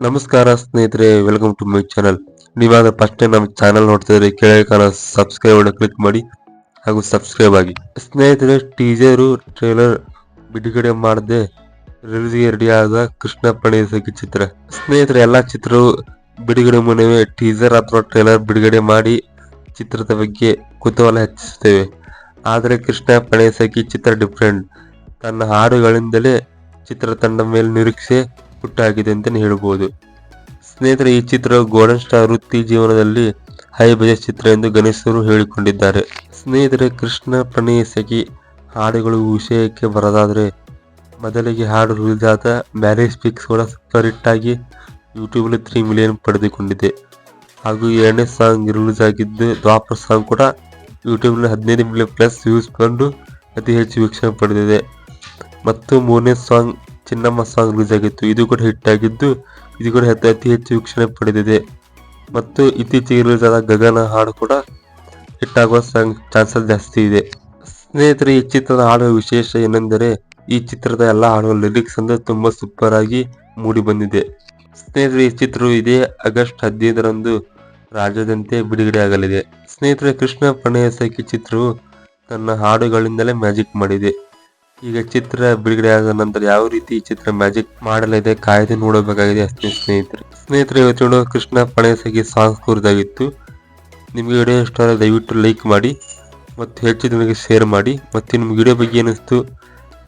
ನಮಸ್ಕಾರ ಸ್ನೇಹಿತರೆ welcome to my channel ನೀವಾಗ ಫಸ್ಟ್ ಟೈಮ್ ನಮ್ಮ ಚಾನಲ್ ನೋಡ್ತಿದ್ರೆ ಕೆಳಗೆ ಕಾಣೋ ಸಬ್ಸ್ಕ್ರೈಬ್ ಕ್ಲಿಕ್ ಮಾಡಿ ಹಾಗೂ ಸಬ್ಸ್ಕ್ರೈಬ್ ಆಗಿ. ಸ್ನೇಹಿತರೆ ಟೀಸರು ಟ್ರೇಲರ್ ಬಿಡುಗಡೆ ಮಾಡದೆ ರಿಲೀಸ್ಗೆ ರೆಡಿ ಆದ ಕೃಷ್ಣ ಪ್ರಣಯಸಖಿ ಚಿತ್ರ. ಸ್ನೇಹಿತರೆ, ಎಲ್ಲಾ ಚಿತ್ರವು ಬಿಡುಗಡೆ ಮುನ್ನವೇ ಟೀಸರ್ ಅಥವಾ ಟ್ರೇಲರ್ ಬಿಡುಗಡೆ ಮಾಡಿ ಚಿತ್ರದ ಬಗ್ಗೆ ಕುತೂಹಲ ಹೆಚ್ಚಿಸುತ್ತೇವೆ. ಆದರೆ ಕೃಷ್ಣ ಪ್ರಣಯಸಖಿ ಚಿತ್ರ ಡಿಫ್ರೆಂಟ್ ತನ್ನ ಹಾಡುಗಳಿಂದಲೇ ಚಿತ್ರತಂಡ ಮೇಲೆ ನಿರೀಕ್ಷೆ ಹುಟ್ಟಾಗಿದೆ ಅಂತಲೇ ಹೇಳ್ಬೋದು. ಸ್ನೇಹಿತರೆ, ಈ ಚಿತ್ರ ಗೋಲ್ಡನ್ ಸ್ಟಾರ್ ವೃತ್ತಿ ಜೀವನದಲ್ಲಿ ಹೈ ಬಜೆಟ್ ಚಿತ್ರ ಎಂದು ಗಣೇಶರು ಹೇಳಿಕೊಂಡಿದ್ದಾರೆ. ಸ್ನೇಹಿತರೆ, ಕೃಷ್ಣ ಪ್ರಣಯ ಸಖಿ ಹಾಡುಗಳು ವಿಷಯಕ್ಕೆ ಬರದಾದರೆ ಮೊದಲಿಗೆ ಹಾಡು ರಿಲೀಸ್ ಆದ ಮ್ಯಾರೇಜ್ ಪಿಕ್ಸ್ ಕೂಡ ಸೂಪರ್ ಹಿಟ್ ಯೂಟ್ಯೂಬಲ್ಲಿ ತ್ರೀ ಮಿಲಿಯನ್ ಪಡೆದುಕೊಂಡಿದೆ. ಹಾಗೂ ಎರಡನೇ ಸಾಂಗ್ ರಿಲೀಸ್ ಆಗಿದ್ದು ದ್ವಾಪರ್ ಸಾಂಗ್ ಕೂಡ ಯೂಟ್ಯೂಬ್ನಲ್ಲಿ ಹದಿನೈದು ಮಿಲಿಯನ್ ಪ್ಲಸ್ ವ್ಯೂಸ್ ಬಂದು ಅತಿ ಹೆಚ್ಚು ವೀಕ್ಷಣೆ ಪಡೆದಿದೆ. ಮತ್ತು ಮೂರನೇ ಸಾಂಗ್ ಚಿನ್ನಮ್ಮ ಸಾಂಗ್ ರಿಲೀಸ್ ಆಗಿತ್ತು ಇದು ಕೂಡ ಹಿಟ್ ಆಗಿದ್ದು, ಇದು ಕೂಡ ಅತಿ ಹೆಚ್ಚು ವೀಕ್ಷಣೆ ಪಡೆದಿದೆ. ಮತ್ತು ಇತ್ತೀಚೆಗೆ ರಿಲೀಸ್ ಆದ ಗಗನ ಹಾಡು ಕೂಡ ಹಿಟ್ ಆಗುವ ಸಾಂಗ್ ಚಾನ್ಸಸ್ ಜಾಸ್ತಿ ಇದೆ. ಸ್ನೇಹಿತರೆ, ಈ ಚಿತ್ರದ ಹಾಡುವ ವಿಶೇಷ ಏನೆಂದರೆ, ಈ ಚಿತ್ರದ ಎಲ್ಲ ಹಾಡುವ ಲಿರಿಕ್ಸ್ ಅಂದರೆ ತುಂಬ ಸೂಪರ್ ಆಗಿ ಮೂಡಿ ಬಂದಿದೆ. ಸ್ನೇಹಿತರೆ, ಈ ಚಿತ್ರವು ಇದೇ ಆಗಸ್ಟ್ ಹದಿನೈದರಂದು ರಾಜ್ಯದಂತೆ ಬಿಡುಗಡೆ ಆಗಲಿದೆ. ಸ್ನೇಹಿತರೆ, ಕೃಷ್ಣ ಪ್ರಣಯ ಸೈಕಿ ಚಿತ್ರವು ತನ್ನ ಹಾಡುಗಳಿಂದಲೇ ಮ್ಯಾಜಿಕ್ ಮಾಡಿದೆ. ಈಗ ಚಿತ್ರ ಬಿಡುಗಡೆ ಆದ ನಂತರ ಯಾವ ರೀತಿ ಈ ಚಿತ್ರ ಮ್ಯಾಜಿಕ್ ಮಾಡಲಿದೆ ಕಾಯ್ದೆ ನೋಡಬೇಕಾಗಿದೆ ಅಷ್ಟೇ ಸ್ನೇಹಿತರೆ. ಸ್ನೇಹಿತರೆ, ಇವತ್ತು ಕೃಷ್ಣ ಪಣೆಸಗಿ ಸಾಂಗ್ ಕುರಿತಾಗಿತ್ತು. ನಿಮಗೆ ವಿಡಿಯೋ ಇಷ್ಟ ಆದರೆ ದಯವಿಟ್ಟು ಲೈಕ್ ಮಾಡಿ, ಮತ್ತು ಹೆಚ್ಚು ನಿಮಗೆ ಶೇರ್ ಮಾಡಿ, ಮತ್ತು ನಿಮ್ಗೆ ವಿಡಿಯೋ ಬಗ್ಗೆ ಏನಿಸ್ತು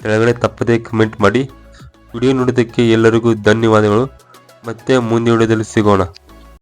ಕೆಳಗಡೆ ತಪ್ಪದೇ ಕಮೆಂಟ್ ಮಾಡಿ. ವಿಡಿಯೋ ನೋಡೋದಕ್ಕೆ ಎಲ್ಲರಿಗೂ ಧನ್ಯವಾದಗಳು. ಮತ್ತೆ ಮುಂದಿನ ವಿಡಿಯೋದಲ್ಲಿ ಸಿಗೋಣ.